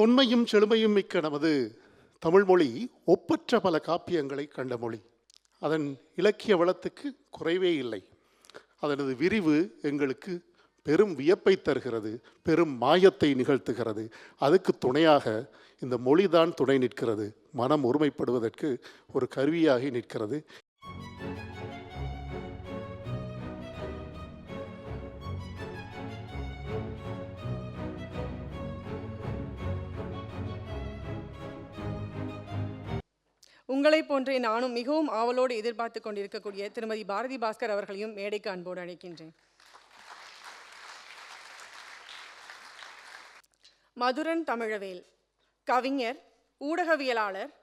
தொன்மையும் செழுமையும் மிக்க நமது தமிழ்மொழி ஒப்பற்ற பல காப்பியங்களை கண்ட மொழி. அதன் இலக்கிய வளத்துக்கு குறைவே இல்லை. அதனது விரிவு எங்களுக்கு பெரும் வியப்பை தருகிறது பெரும் மாயத்தை நிகழ்த்துகிறது. அதுக்கு துணையாக இந்த மொழிதான் துணை நிற்கிறது. மனம் ஒருமைப்படுவதற்கு ஒரு கருவியாகி நிற்கிறது. உங்களைப் போன்றே நானும் மிகவும் ஆவலோடு எதிர்பார்த்து கொண்டிருக்கக்கூடிய திருமதி பாரதி பாஸ்கர் அவர்களையும் மேடைக்கு அன்போடு அழைக்கின்றேன். மதுரன் தமிழவேல் கவிஞர் ஊடகவியலாளர்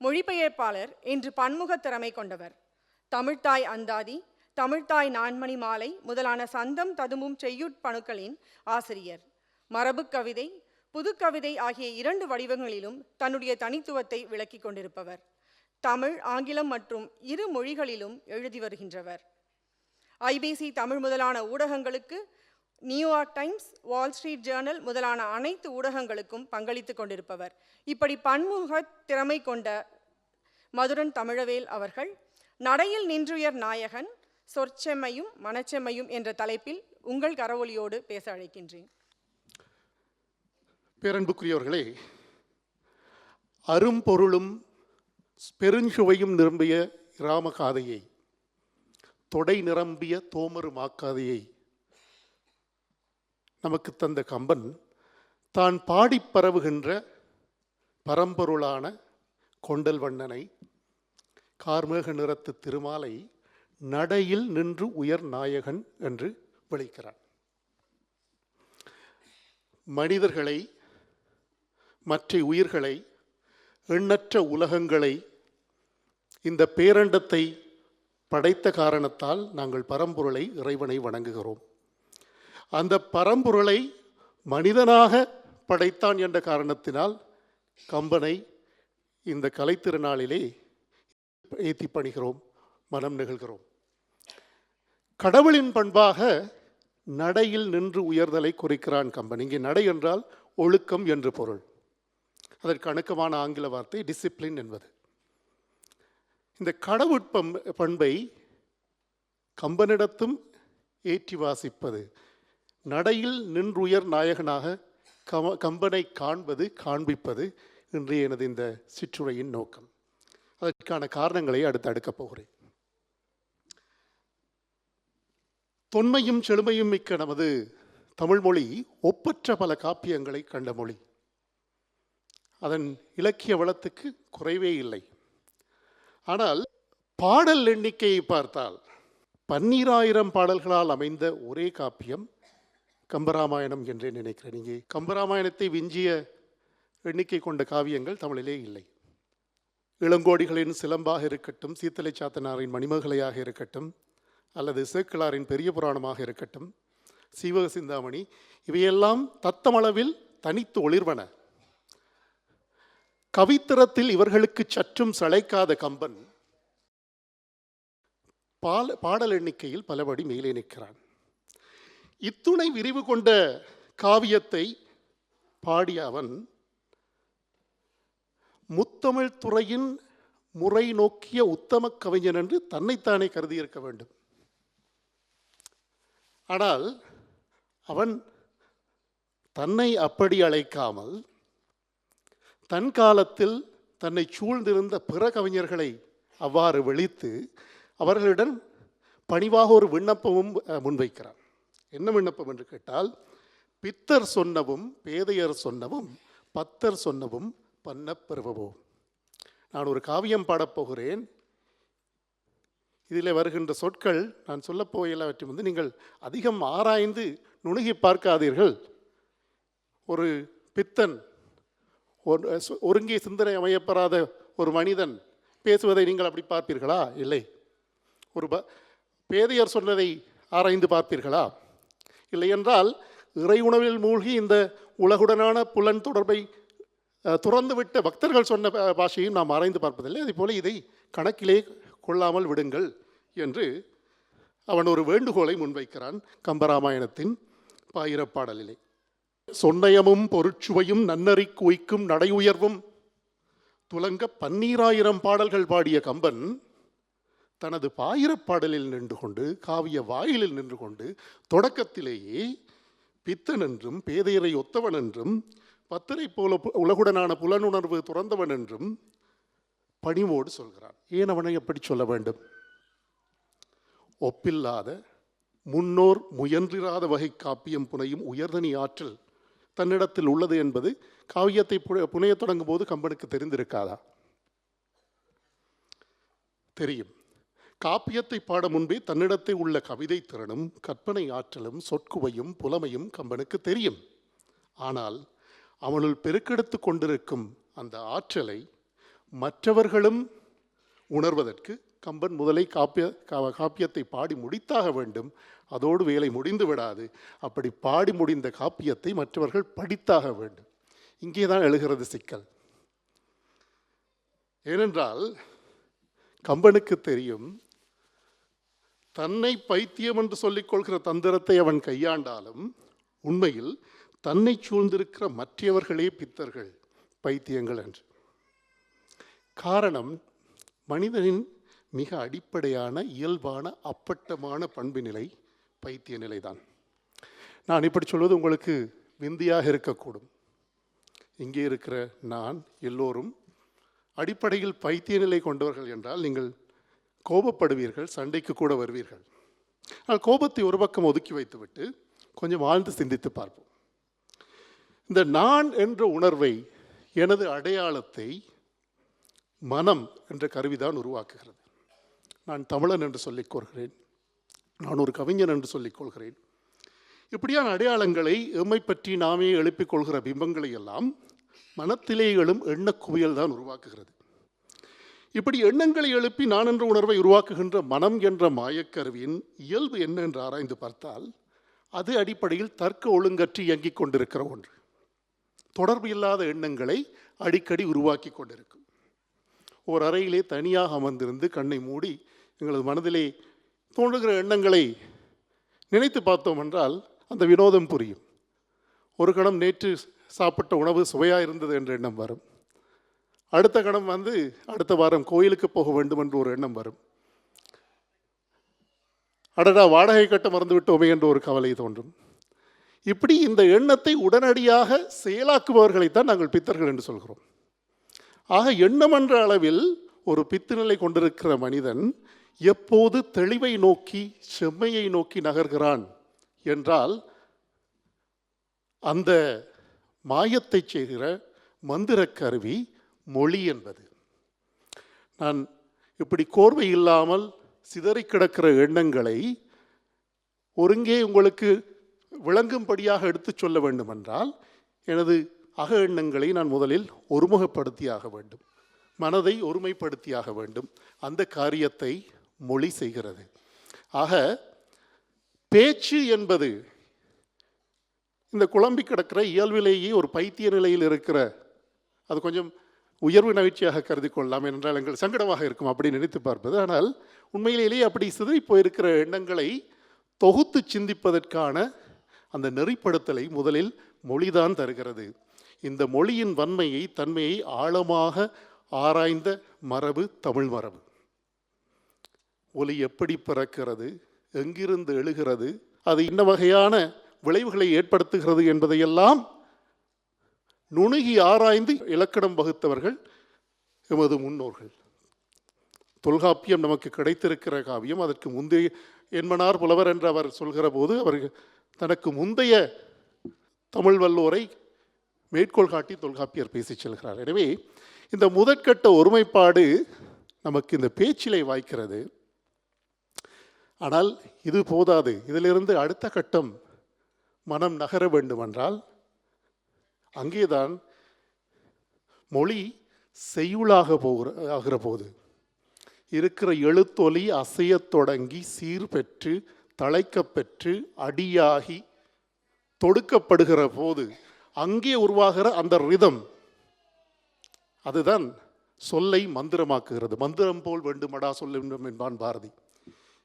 மொழிபெயர்ப்பாளர் என்று பன்முகத் திறமை கொண்டவர். தமிழ்த்தாய் அந்தாதி தமிழ்த்தாய் நான்மணி மாலை முதலான சந்தம் ததும்பும் செய்யுட்பணுக்களின் ஆசிரியர். மரபுக் கவிதை புதுக்கவிதை ஆகிய இரண்டு வடிவங்களிலும் தன்னுடைய தனித்துவத்தை விளக்கிக் கொண்டிருப்பவர். தமிழ் ஆங்கிலம் மற்றும் இரு மொழிகளிலும் எழுதி வருகின்றவர். ஐபிசி தமிழ் முதலான ஊடகங்களுக்கு New York Times Wall Street Journal முதலான அனைத்து ஊடகங்களுக்கும் பங்களித்துக் கொண்டிருப்பவர். இப்படி பன்முக திறமை கொண்ட மதுரன் தமிழவேல் அவர்கள் நடையில் நின்றுயர் நாயகன் சொற்செம்மையும் மனச்செம்மையும் என்ற தலைப்பில் உங்கள் கரவொலியோடு பேச அழைக்கின்றேன். பேரன்புக்குரியவர்களே அரும்பொருளும் பெருஞ்சுவையும் நிரம்பிய இராமகாதையை தொடை நிரம்பிய தோமரு மாக்காதையை நமக்கு தந்த கம்பன் தான் பாடி பரவுகின்ற பரம்பொருளான கொண்டல் வண்ணனை கார்மேக நிறத்து திருமாலை நடையில் நின்று உயர் நாயகன் என்று விളിக்கிறான் மனிதர்களை மற்ற உயிர்களை எண்ணற்ற உலகங்களை இந்த பேரண்டத்தை படைத்த காரணத்தால் நாங்கள் பரம்பொருளை இறைவனை வணங்குகிறோம். அந்த பரம்பொருளை மனிதனாக படைத்தான் என்ற காரணத்தினால் கம்பனை இந்த கலைத்திருநாளிலே ஏத்தி பணிகிறோம் மனம் நிகழ்கிறோம். கடவுளின் பண்பாக நடையில் நின்று உயர்தலை குறிக்கிறான் கம்பன். இங்கே நடை என்றால் ஒழுக்கம் என்று பொருள். அதற்கு அணுக்கமான ஆங்கில வார்த்தை டிசிப்ளின் என்பது. இந்த கடவுட்பம் பண்பை கம்பனிடத்தும் ஏற்றி வாசிப்பது. நடையில் நின்றுயர் நாயகனாக கம கம்பனை காண்பது காண்பிப்பது இன்றைய எனது இந்த சிற்றுரையின் நோக்கம். அதற்கான காரணங்களை அடுத்து அடுக்கப் போகிறேன். தொன்மையும் செழுமையும் மிக்க நமது தமிழ்மொழி ஒப்பற்ற பல காப்பியங்களை கண்ட மொழி. அதன் இலக்கிய வளத்துக்கு குறைவே இல்லை. ஆனால் பாடல் எண்ணிக்கையை பார்த்தால் பன்னீராயிரம் பாடல்களால் அமைந்த ஒரே காப்பியம் கம்பராமாயணம் என்றே நினைக்கிறேன். இங்கே கம்பராமாயணத்தை விஞ்சிய எண்ணிக்கை கொண்ட காவியங்கள் தமிழிலே இல்லை. இளங்கோடிகளின் சிலம்பாக இருக்கட்டும் சீத்தலை சாத்தனாரின் மணிமகளையாக இருக்கட்டும் அல்லது சேக்கிழாரின் பெரிய புராணமாக இருக்கட்டும் சீவக சிந்தாமணி இவையெல்லாம் தத்தமளவில் தனித்து ஒளிர்வன. கவித்திரத்தில் இவர்களுக்கு சற்றும் சளைக்காத கம்பன் பால பாடல் எண்ணிக்கையில் பலபடி மேலே நிற்கிறான். இத்துணை விரிவு கொண்ட காவியத்தை பாடிய அவன் முத்தமிழ் துறையின் முறை நோக்கிய உத்தம கவிஞன் என்று தன்னைத்தானே கருதியிருக்க வேண்டும். ஆனால் அவன் தன்னை அப்படி அழைக்காமல் தன் காலத்தில் தன்னை சூழ்ந்திருந்த பிற கவிஞர்களை அவ்வாறு வெளித்து அவர்களிடம் பணிவாக ஒரு விண்ணப்பமும் முன்வைக்கிறான் என்ன விண்ணப்பம் என்று கேட்டால் பித்தர் சொன்னவும் பேதையர் சொன்னவும் பத்தர் சொன்னவும் பண்ண பெறுவவோம் நான் ஒரு காவியம் பாடப் போகிறேன். இதில் வருகின்ற சொற்கள் நான் சொல்லப்போ எல்லாவற்றையும் வந்து நீங்கள் அதிகம் ஆராய்ந்து நுணுகி பார்க்காதீர்கள். ஒரு பித்தன் ஒருங்கே சிந்தனை அமையப்பெறாத ஒரு மனிதன் பேசுவதை நீங்கள் அப்படி பார்ப்பீர்களா? இல்லை. ஒரு ப பேதையர் சொன்னதை ஆராய்ந்து பார்ப்பீர்களா? இல்லை என்றால் இறை உணவில் மூழ்கி இந்த உலகுடனான புலன் தொடர்பை துறந்துவிட்ட பக்தர்கள் சொன்ன பாஷையும் நாம் ஆராய்ந்து பார்ப்பதில்லை. அதேபோல இதை கணக்கிலே கொள்ளாமல் விடுங்கள் என்று அவன் ஒரு வேண்டுகோளை முன்வைக்கிறான் கம்பராமாயணத்தின் பாயிரப்பாடலிலே. சொன்னயமும் பொருட்சுவையும் நன்னறி குய்க்கும் நடையுயர்வும் துலங்க பன்னீராயிரம் பாடல்கள் பாடிய கம்பன் தனது பாயிரப்பாடலில் நின்று கொண்டு காவிய வாயிலில் நின்று கொண்டு தொடக்கத்திலேயே பித்தன் என்றும் பேதையரை ஒத்தவன் என்றும் பத்தரை போல பு- உலகுடனான புலனுணர்வு துறந்தவன் என்றும் பணிவோடு சொல்கிறான். ஏன் அவனை எப்படி சொல்ல வேண்டும்? ஒப்பில்லாத முன்னோர் முயன்றிராத வகை காப்பியம் புனையும் உயர்தனி ஆற்றல் தன்னிடத்தில் உள்ளது என்பது காவியத்தை புனையத் தொடங்கும் போது கம்பனுக்கு தெரிந்திருக்காதா? தெரியும். காப்பியத்தை பாட முன்பே தன்னிடத்தை உள்ள கவிதை திறனும் கற்பனை ஆற்றலும் சொற்குவையும் புலமையும் கம்பனுக்கு தெரியும். ஆனால் அவனுள் பெருக்கெடுத்து கொண்டிருக்கும் அந்த ஆற்றலை மற்றவர்களும் உணர்வதற்கு கம்பன் முதலை காப்பிய காப்பியத்தை பாடி முடித்தாக வேண்டும். அதோடு வேலை முடிந்து விடாது. அப்படி பாடி முடிந்த காப்பியத்தை மற்றவர்கள் படித்தாக வேண்டும். இங்கே தான் எழுகிறது சிக்கல். ஏனென்றால் கம்பனுக்கு தெரியும் தன்னை பைத்தியம் என்று சொல்லிக் கொள்கிற தந்திரத்தை அவன் கையாண்டாலும் உண்மையில் தன்னை சூழ்ந்திருக்கிற மற்றவர்களே பித்தர்கள் பைத்தியங்கள் என்று. காரணம் மனிதனின் மிக அடிப்படையான இயல்பான அப்பட்டமான பண்பு நிலை பைத்திய நிலைதான் நான் இப்படி சொல்வது உங்களுக்கு விந்தியாக இருக்கக்கூடும். இங்கே இருக்கிற நான் எல்லோரும் அடிப்படையில் பைத்திய நிலை கொண்டவர்கள் என்றால் நீங்கள் கோபப்படுவீர்கள் சண்டைக்கு கூட வருவீர்கள். ஆனால் கோபத்தை ஒரு பக்கம் ஒதுக்கி வைத்துவிட்டு கொஞ்சம் ஆழ்ந்து சிந்தித்து பார்ப்போம். இந்த நான் என்ற உணர்வை எனது அடையாளத்தை மனம் என்ற கருவிதான் உருவாக்குகிறது. நான் தமிழன் என்று சொல்லிக் கூறுகிறேன். நான் ஒரு கவிஞன் என்று சொல்லிக் கொள்கிறேன். இப்படியான அடையாளங்களை எம்மை பற்றி நாமே எழுப்பிக் கொள்கிற பிம்பங்களை எல்லாம் மனத்திலே எழும் எண்ண குவியல் தான் உருவாக்குகிறது. இப்படி எண்ணங்களை எழுப்பி நான் என்ற உணர்வை உருவாக்குகின்ற மனம் என்ற மாயக்கருவியின் இயல்பு என்ன என்று ஆராய்ந்து பார்த்தால் அது அடிப்படையில் தர்க்க ஒழுங்கற்றி இயங்கிக் கொண்டிருக்கிற ஒன்று. தொடர்பு இல்லாத எண்ணங்களை அடிக்கடி உருவாக்கி கொண்டிருக்கும். ஓர் அறையிலே தனியாக அமர்ந்திருந்து கண்ணை மூடி எங்களது மனதிலே தோன்றுகிற எண்ணங்களை நினைத்து பார்த்தோம் என்றால் அந்த வினோதம் புரியும். ஒரு கணம் நேற்று சாப்பிட்ட உணவு சுவையாக இருந்தது என்ற எண்ணம் வரும். அடுத்த கணம் வந்து அடுத்த வாரம் கோயிலுக்கு போக வேண்டும் என்று ஒரு எண்ணம் வரும். அடடா வாடகை கட்ட மறந்து விட்டோமே என்ற ஒரு கவலை தோன்றும். இப்படி இந்த எண்ணத்தை உடனடியாக செயலாக்குபவர்களைத்தான் நாங்கள் பித்தர்கள் என்று சொல்கிறோம். ஆக எண்ணம் என்ற அளவில் ஒரு பித்துநிலை கொண்டிருக்கிற மனிதன் எப்போது தெளிவை நோக்கி செம்மையை நோக்கி நகர்கிறான் என்றால் அந்த மாயத்தை செய்கிற மந்திர கருவி மொழி என்பது. நான் இப்படி கோர்வை இல்லாமல் சிதறி கிடக்கிற எண்ணங்களை ஒருங்கே உங்களுக்கு விளங்கும்படியாக எடுத்துச் சொல்ல வேண்டுமென்றால் எனது அக எண்ணங்களை நான் முதலில் ஒருமுகப்படுத்தியாக வேண்டும். மனதை ஒருமைப்படுத்தியாக வேண்டும். அந்த காரியத்தை மொழி செய்கிறது. ஆக பேச்சு என்பது இந்த குழம்பி கிடக்கிற இயல்பிலேயே ஒரு பைத்திய நிலையில் இருக்கிற அது கொஞ்சம் உயர்வு நகைச்சியாக கருதி கொள்ளலாம் என்றால் எங்கள் சங்கடமாக இருக்கும் அப்படி நினைத்து பார்ப்பது. ஆனால் உண்மையிலேயே அப்படி சிதறி போயிருக்கிற எண்ணங்களை தொகுத்து சிந்திப்பதற்கான அந்த நெறிப்படுத்தலை முதலில் மொழிதான் தருகிறது. இந்த மொழியின் வன்மையை தன்மையை ஆழமாக ஆராய்ந்த மரபு தமிழ் மரபு. ஒலி எப்படி பிறக்கிறது? எங்கிருந்து எழுகிறது? அது இன்ன வகையான விளைவுகளை ஏற்படுத்துகிறது என்பதையெல்லாம் நுணுகி ஆராய்ந்து இலக்கணம் வகுத்தவர்கள் எமது முன்னோர்கள். தொல்காப்பியம் நமக்கு கிடைத்திருக்கிற காவியம். அதற்கு முந்தைய என்மனார் புலவர் என்று அவர் சொல்கிற போது அவர் தனக்கு முந்தைய தமிழ் வல்லோரை மேற்கோள் காட்டி தொல்காப்பியர் பேசிச் செல்கிறார். எனவே இந்த முதற்கட்ட ஒருமைப்பாடு நமக்கு இந்த பேச்சிலை வாய்க்கிறது. ஆனால் இது போதாது. இதிலிருந்து அடுத்த கட்டம் மனம் நகர வேண்டுமென்றால் அங்கேதான் மொழி செய்யுளாக போகிற ஆகிற போது இருக்கிற எழுத்தொலி அசையத் தொடங்கி சீர்பெற்று தழைக்கப் பெற்று அடியாகி தொடுக்கப்படுகிற போது அங்கே உருவாகிற அந்த ரிதம் அதுதான் சொல்லை மந்திரமாக்குகிறது. மந்திரம் போல் வேண்டுமடா சொல்ல வேண்டும் என்பான் பாரதி.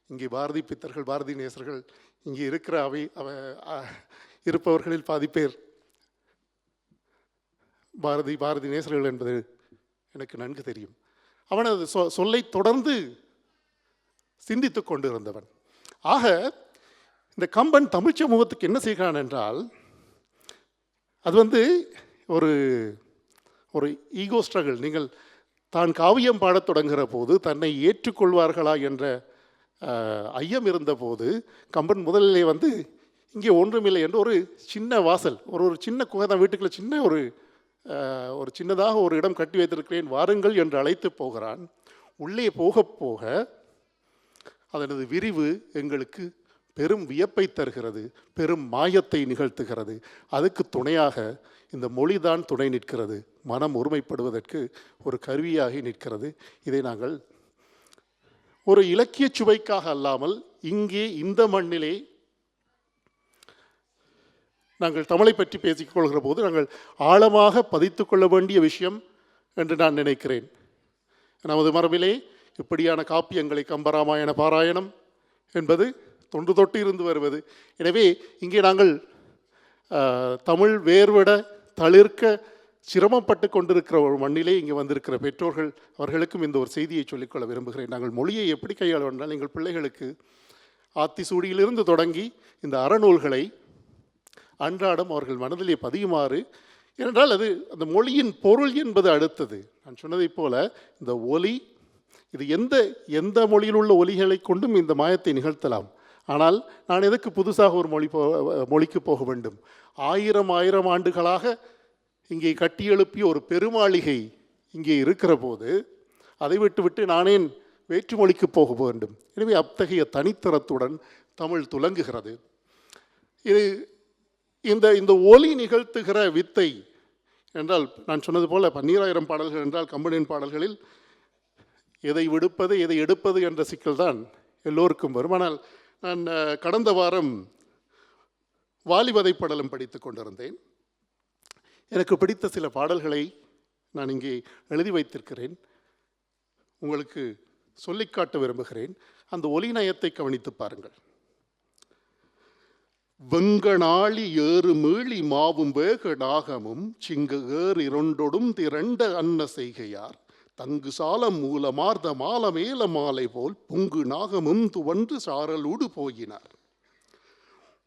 இங்கே பாரதி பித்தர்கள் பாரதி நேசர்கள் இங்கே இருக்கிற அவை அவ இருப்பவர்களில் பாதி பேர். பாரதி பாரதி நேசர்கள் என்பது எனக்கு நன்கு தெரியும். அவனது சொ சொல்லை தொடர்ந்து சிந்தித்து கொண்டிருந்தவன். ஆக இந்த கம்பன் தமிழ் சமூகத்துக்கு என்ன செய்கிறான் என்றால் அது வந்து ஒரு ஒரு ஈகோ ஸ்ட்ரகிள். நீங்கள் தான் காவியம் பாடத் தொடங்குகிற போது தன்னை ஏற்றுக்கொள்வார்களா என்ற ஐயம் இருந்தபோது கம்பன் முதலிலே வந்து இங்கே ஒன்றுமில்லை என்று ஒரு சின்ன வாசல் ஒரு ஒரு சின்ன குகை தான் வீட்டுக்குள்ளே சின்ன ஒரு ஒரு சின்னதாக ஒரு இடம் கட்டி வைத்திருக்கிறேன் வாருங்கள் என்று அழைத்து போகிறான். உள்ளே போக போக அதனது விரிவு எங்களுக்கு பெரும் வியப்பை தருகிறது பெரும் மாயத்தை நிகழ்த்துகிறது. அதுக்கு துணையாக இந்த மொழிதான் துணை நிற்கிறது. மனம் ஒருமைப்படுவதற்கு ஒரு கருவியாகி நிற்கிறது. இதை நாங்கள் ஒரு இலக்கிய சுவைக்காக அல்லாமல் இங்கே இந்த மண்ணிலே நாங்கள் தமிழை பற்றி பேசிக்கொள்கிற போது நாங்கள் ஆழமாக பதித்து கொள்ள வேண்டிய விஷயம் என்று நான் நினைக்கிறேன். நமது மரபிலே இப்படியான காப்பியங்களை கம்பராமாயண பாராயணம் என்பது தொன்று தொட்டு இருந்து வருவது. எனவே இங்கே நாங்கள் தமிழ் வேர்விட தளிர்க்க சிரமப்பட்டு கொண்டிருக்கிற ஒரு மண்ணிலே இங்கே வந்திருக்கிற பெற்றோர்கள் அவர்களுக்கும் இந்த ஒரு செய்தியை சொல்லிக்கொள்ள விரும்புகிறேன். நாங்கள் மொழியை எப்படி கையாள வேண்டால் எங்கள் பிள்ளைகளுக்கு ஆத்திசூடியிலிருந்து தொடங்கி இந்த அறநூல்களை அன்றாடம் அவர்கள் மனதிலே பதியுமாறு ஏனென்றால் அது அந்த மொழியின் பொருள் என்பது அடுத்தது. நான் சொன்னதைப் போல இந்த ஒலி இது எந்த எந்த மொழியில் உள்ள ஒலிகளை கொண்டும் இந்த மாயத்தை நிகழ்த்தலாம். ஆனால் நான் எதுக்கு புதுசாக ஒரு மொழி போ மொழிக்கு போக வேண்டும்? ஆயிரம் ஆயிரம் ஆண்டுகளாக இங்கே கட்டியெழுப்பிய ஒரு பெருமாளிகை இங்கே இருக்கிற போது அதை விட்டுவிட்டு நானேன் வேற்றுமொழிக்கு போக வேண்டும். எனவே அத்தகைய தனித்தரத்துடன் தமிழ் துலங்குகிறது. இது இந்த இந்த ஒலி நிகழ்த்துகிற வித்தை என்றால் நான் சொன்னது போல் பன்னீராயிரம் பாடல்கள் என்றால் கம்பனின் பாடல்களில் எதை விடுப்பது எதை எடுப்பது என்ற சிக்கல் தான் எல்லோருக்கும் வரும். ஆனால் நான் கடந்த வாரம் வாலிபதை படலம் படித்து கொண்டிருந்தேன். எனக்கு பிடித்த சில பாடல்களை நான் இங்கே எழுதி வைத்திருக்கிறேன். உங்களுக்கு சொல்லிக்காட்ட விரும்புகிறேன். அந்த ஒலி நயத்தை கவனித்து பாருங்கள். வெங்கணாளி ஏறு மீளி மாவும் வேக நாகமும் சிங்க ஏறு இரண்டொடும் திரண்ட அன்ன செய்கையார். தங்கு சாலம் மூலமார்ந்த மாலமேல மாலை போல் பொங்கு நாகமும் துவன்று சாரலூடு போயினார்.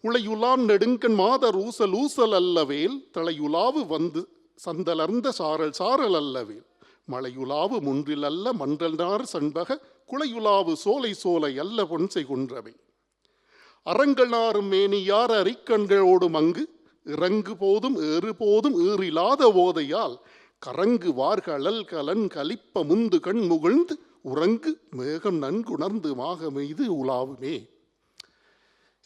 உளையுலாம் நெடுங்கன் மாதர் ஊசல் ஊசல் அல்லவேல் தலையுலாவு வந்து சந்தலர்ந்த சாரல் சாரல் அல்லவேல். மலையுலாவு முன்றில் அல்ல மன்றல்நார் சண்பக குளையுலாவு சோலை சோலை அல்ல பொன்சை குன்றவை. அரங்கனாரும் மேனியார் அரிக்கண்களோடும் அங்கு? இறங்கு போதும் ஏறு போதும் ஏறிலாத ஓதையால். கரங்கு வார்களல் கலன் கலிப்ப முந்து கண் முகிழ்ந்து உறங்கு மேகம் நன்குணர்ந்து மாக மீது உலாவுமே.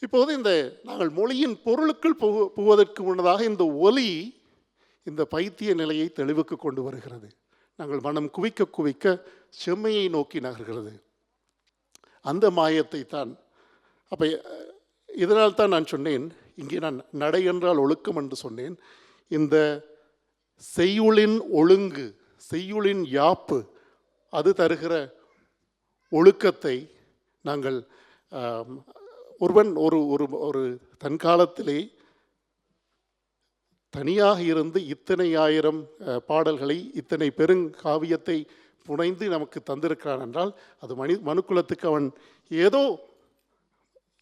இப்போது இந்த நாங்கள் மொழியின் பொருளுக்குள் புகு புகுவதற்கு முன்னதாக இந்த ஒலி இந்த பைத்திய நிலையை தெளிவுக்கு கொண்டு வருகிறது. நாங்கள் மனம் குவிக்க குவிக்க செம்மையை நோக்கி நகர்கிறது. அந்த மாயத்தை தான் அப்போ இதனால் தான் நான் சொன்னேன் இங்கே நான் நடை என்றால் ஒழுக்கம் என்று சொன்னேன். இந்த செய்யுளின் ஒழுங்கு செய்யுளின் யாப்பு அது தருகிற ஒழுக்கத்தை நாங்கள் ஒருவன் ஒரு ஒரு ஒரு தன் காலத்திலே தனியாக இருந்து இத்தனை ஆயிரம் பாடல்களை இத்தனை பெருங்காவியத்தை புனைந்து நமக்கு தந்திருக்கிறான் என்றால் அது மனி மனுக்குலத்துக்கு அவன் ஏதோ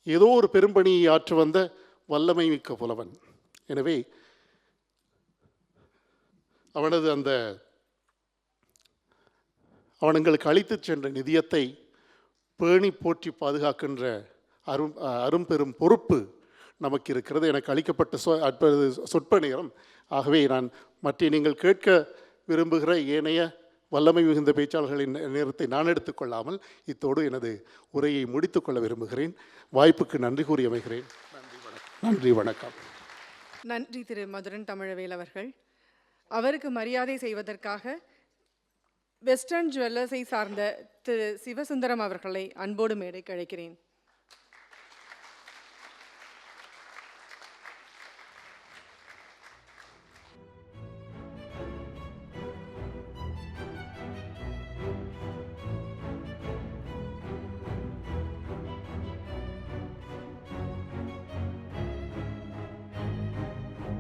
ஏதோ ஒரு பெரும்பணியை ஆற்ற வந்த வல்லமை மிக்க புலவன். எனவே அவனது அந்த அவனுங்களுக்கு அழித்துச் சென்ற நிதியத்தை பேணி போற்றி பாதுகாக்கின்ற அரும் அரும்பெரும் பொறுப்பு நமக்கு இருக்கிறது எனக்கு அளிக்கப்பட்ட சொ அற்பது சொற்ப நேரம் ஆகவே நான் மற்ற நீங்கள் கேட்க விரும்புகிற ஏனைய வல்லமை மிகுந்த பேச்சாளர்களின் நேரத்தை நான் எடுத்துக்கொள்ளாமல் இத்தோடு எனது உரையை முடித்துக்கொள்ள விரும்புகிறேன். வாய்ப்புக்கு நன்றி கூறி அமைகிறேன். நன்றி வணக்கம். நன்றி திரு மதுரன் தமிழவேல் அவர்கள். அவருக்கு மரியாதை செய்வதற்காக வெஸ்டர்ன் ஜுவல்லர்ஸை சார்ந்த திரு சிவசுந்தரம் அவர்களை அன்போடு மேடைக்கு அழைக்கிறேன்.